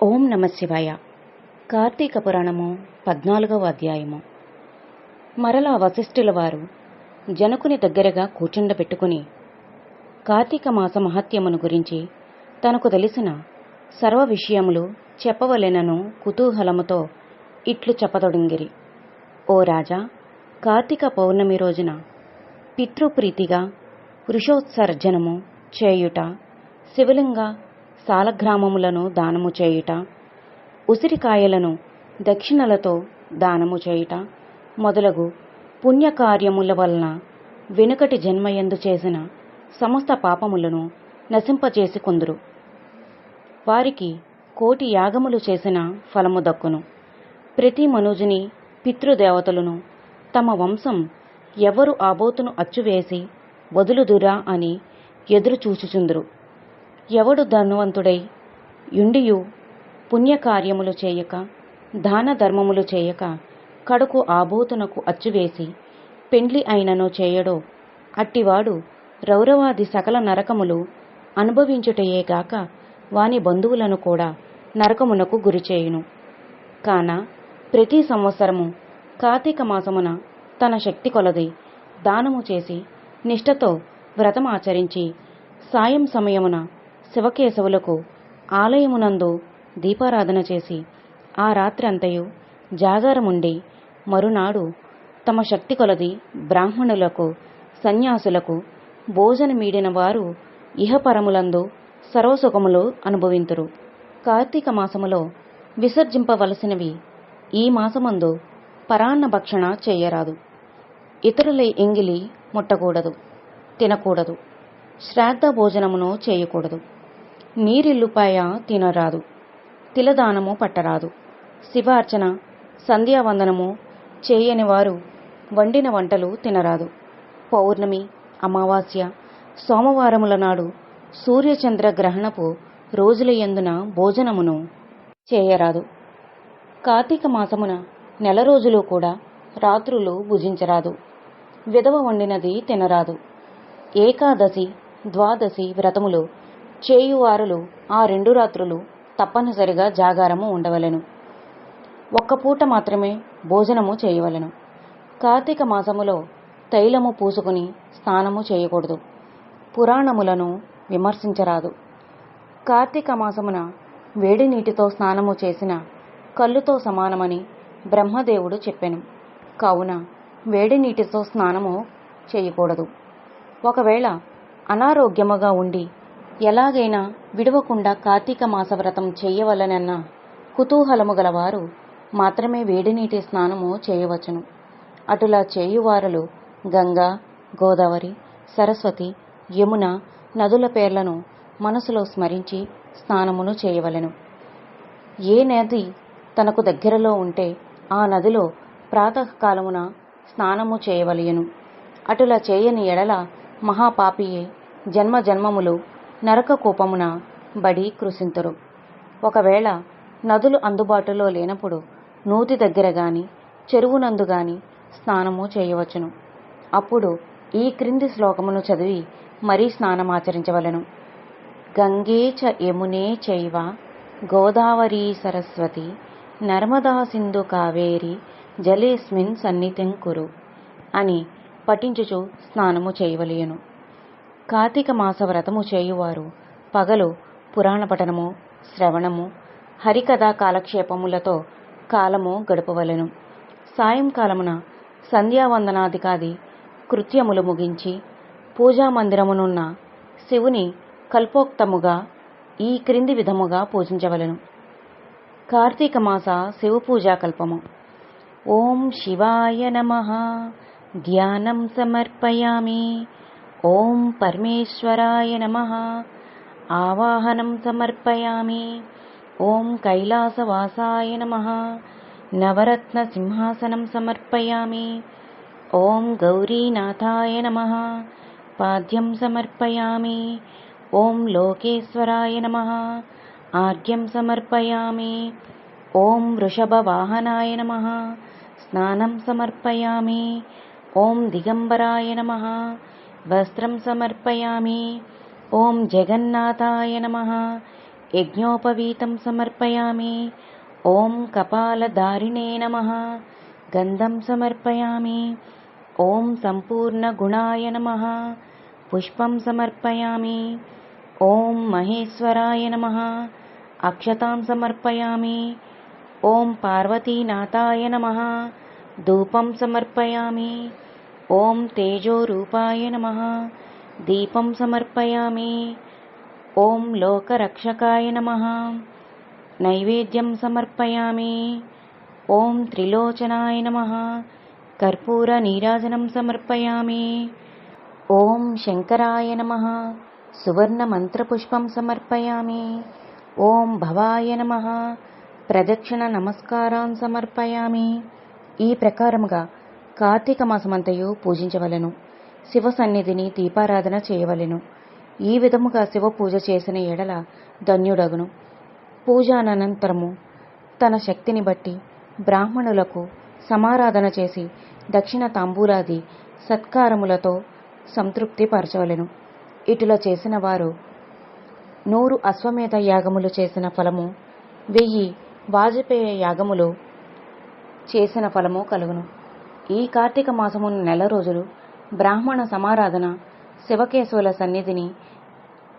ఓం నమ శివాయ. కార్తీక పురాణము పద్నాలుగవ అధ్యాయము. మరలా వశిష్ఠుల వారు జనకుని దగ్గరగా కూర్చుండబెట్టుకుని కార్తీక మాస మహత్యమును గురించి తనకు తెలిసిన సర్వ విషయములు చెప్పవలెనను కుతూహలముతో ఇట్లు చెప్పతొడంగిరి ఓ రాజా కార్తీక పౌర్ణమి రోజున పితృప్రీతిగా వృషోత్సర్జనము చేయుట శివలింగ సాలగ్రామములను దానము చేయుట ఉసిరికాయలను దక్షిణలతో దానము చేయుట మొదలగు పుణ్యకార్యముల వలన వెనుకటి జన్మయందు చేసిన సమస్త పాపములను నశింపచేసుకుందురు వారికి కోటి యాగములు చేసిన ఫలము దక్కును. ప్రతి మనుజుని పితృదేవతలను తమ వంశం ఎవరు ఆబోతును అచ్చువేసి వదులుదురా అని ఎదురు చూచుచుందురు ఎవడు ధనవంతుడై యుండియు పుణ్యకార్యములు చేయక దాన ధర్మములు చేయక కడుకు ఆబోతునకు అచ్చువేసి పెండ్లి అయినను చేయడో అట్టివాడు రౌరవాది సకల నరకములు అనుభవించుటయేగాక వాని బంధువులను కూడా నరకమునకు గురిచేయును కాన ప్రతి సంవత్సరము కార్తీక మాసమున తన శక్తి కొలది దానము చేసి నిష్ఠతో వ్రతమాచరించి సాయం సమయమున శివకేశవులకు ఆలయమునందు దీపారాధన చేసి ఆ రాత్రి అంతయు జాగారముండి మరునాడు తమ శక్తి కొలది బ్రాహ్మణులకు సన్యాసులకు భోజనమీడిన వారు ఇహపరములందు సర్వసుఖములు అనుభవింతురు. కార్తీక మాసములో విసర్జింపవలసినవి ఈ మాసమందు పరాన్న భక్షణ చేయరాదు. ఇతరుల ఎంగిలి ముట్టకూడదు తినకూడదు శ్రాద్ధ భోజనమును చేయకూడదు. నీరిల్లుపాయ తినరాదు. తిలదానము పట్టరాదు. శివార్చన సంధ్యావందనము చేయని వారు వండిన వంటలు తినరాదు. పౌర్ణమి అమావాస్య సోమవారముల నాడు సూర్యచంద్ర గ్రహణపు రోజుల ఎందున భోజనమును చేయరాదు. కార్తీక మాసమున నెల రోజులు కూడా రాత్రులు భుజించరాదు. విధవ వండినది తినరాదు. ఏకాదశి ద్వాదశి వ్రతములు చేయువారులు ఆ రెండు రాత్రులు తప్పనిసరిగా జాగారము ఉండవలెను. ఒక్క పూట మాత్రమే భోజనము చేయవలెను. కార్తీక మాసములో తైలము పూసుకుని స్నానము చేయకూడదు. పురాణములను విమర్శించరాదు. కార్తీక మాసమున వేడి నీటితో స్నానము చేసిన కళ్ళుతో సమానమని బ్రహ్మదేవుడు చెప్పెను. కావున వేడి నీటితో స్నానము చేయకూడదు. ఒకవేళ అనారోగ్యముగా ఉండి ఎలాగైనా విడవకుండా కార్తీక మాస వ్రతం చేయవలనన్న కుతూహలము గలవారు మాత్రమే వేడి నీటి స్నానము చేయవచ్చును. అటులా చేయువారులు గంగా గోదావరి సరస్వతి యమున నదుల పేర్లను మనసులో స్మరించి స్నానమును చేయవలెను. ఏ నది తనకు దగ్గరలో ఉంటే ఆ నదిలో ప్రాతకాలమున స్నానము చేయవలయను. అటులా చేయని ఎడల మహాపాపియే జన్మ జన్మములు నరక కూపమున బడి కృషింతురు ఒకవేళ నదులు అందుబాటులో లేనప్పుడు నూతి దగ్గర గాని చెరువునందు గాని స్నానము చేయవచ్చును. అప్పుడు ఈ క్రింది శ్లోకమును చదివి మరీ స్నానమాచరించవలెను. గంగే చ యమునే చైవ గోదావరీ సరస్వతి నర్మదా సింధు కావేరి జలేస్మిన్ సన్నిధిం కురు అని పఠించుచు స్నానము చేయవలయను. కార్తీక మాస వ్రతము చేయువారు. పగలు పురాణ పఠనము శ్రవణము హరికథా కాలక్షేపములతో కాలము గడపవలెను. సాయంకాలమున సంధ్యావందనాధికాది కృత్యములు ముగించి పూజా మందిరమునున్న శివుని కల్పోక్తముగా ఈ క్రింది విధముగా పూజించవలెను. కార్తీక మాస శివ పూజా కల్పము. ఓం శివాయ నమ. ధ్యానం సమర్పయామి. ॐ परमेश्वराय नमः। आवाहनं समर्पयामि। ॐ कैलासवासाय नमः। नवरत्नसिंहासनं समर्पयामि। ॐ गौरीनाथाय नमः। पाद्यं समर्पयामि। ॐ लोकेश्वराय नमः। आर्घ्यं समर्पयामि। ॐ वृषभवाहनाय नमः। स्नानं समर्पयामि। ॐ दिगम्बराय नमः। वस्त्रं समर्पयामि। ॐ जगन्नाथाय नमः। यज्ञोपवीतं समर्पयामि। ॐ कपालधारिणे नमः। गन्धं समर्पयामि। ॐ सम्पूर्णगुणाय नमः। पुष्पं समर्पयामि। ॐ महेश्वराय नमः। अक्षतां समर्पयामि। ॐ पार्वतीनाथाय नमः। धूपं समर्पयामि। సమర్పయామి ఓం తేజోరూపాయ నమ. దీపం సమర్పయామి. ఓం లోకరక్షకాయ నమ. నైవేద్యం సమర్పయామి. ఓం త్రిలోచనాయ నమ. కర్పూర నీరాజనం సమర్పయామి. ఓం శంకరాయ నమ. సువర్ణమంత్రపుష్పం సమర్పయామి. ఓం భవాయ నమ. ప్రదక్షిణ నమస్కారాన్ సమర్పయామి. ఈ ప్రకారముగా కార్తీక మాసమంతయు పూజించవలెను. శివ సన్నిధిని దీపారాధన చేయవలెను. ఈ విధముగా శివ పూజ చేసిన ఎడల ధన్యుడగును. పూజానంతరము తన శక్తిని బట్టి బ్రాహ్మణులకు సమారాధన చేసి దక్షిణ తాంబూలాది సత్కారములతో సంతృప్తి పరచవలెను. ఇటుల చేసిన వారు నూరు అశ్వమేధ యాగములు చేసిన ఫలము వెయ్యి వాజపేయ యాగములు చేసిన ఫలము కలుగును. ఈ కార్తీక మాసము నెల రోజులు బ్రాహ్మణ సమారాధన శివకేశవుల సన్నిధిని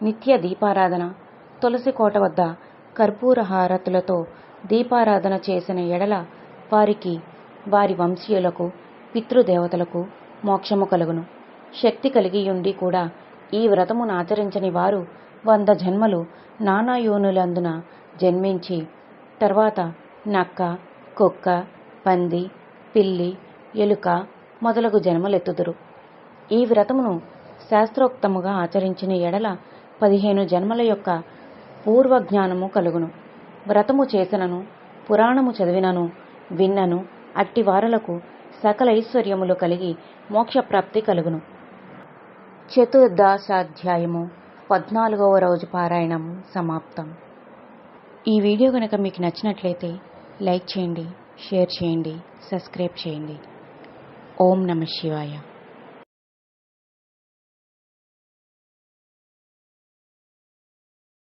నిత్య దీపారాధన తులసి కోట వద్ద కర్పూర హారతులతో దీపారాధన చేసిన ఎడల వారికి వారి వంశీయులకు పితృదేవతలకు మోక్షము కలుగును. శక్తి కలిగి ఉండి కూడా ఈ వ్రతమును ఆచరించని వారు వంద జన్మలు నానాయోనులందున జన్మించి తర్వాత నక్క కుక్క పంది పిల్లి ఎలుక మొదలగు జన్మలెత్తుదురు. ఈ వ్రతమును శాస్త్రోక్తముగా ఆచరించిన ఎడల పదిహేను జన్మల యొక్క పూర్వజ్ఞానము కలుగును. వ్రతము చేసినను పురాణము చదివినను విన్నను అట్టి వారలకు సకల ఐశ్వర్యములు కలిగి మోక్షప్రాప్తి కలుగును. చతుర్దశాధ్యాయము పద్నాలుగవ రోజు పారాయణం సమాప్తం. ఈ వీడియో కనుక మీకు నచ్చినట్లయితే లైక్ చేయండి షేర్ చేయండి సబ్స్క్రైబ్ చేయండి. ఓం నమ శివాయ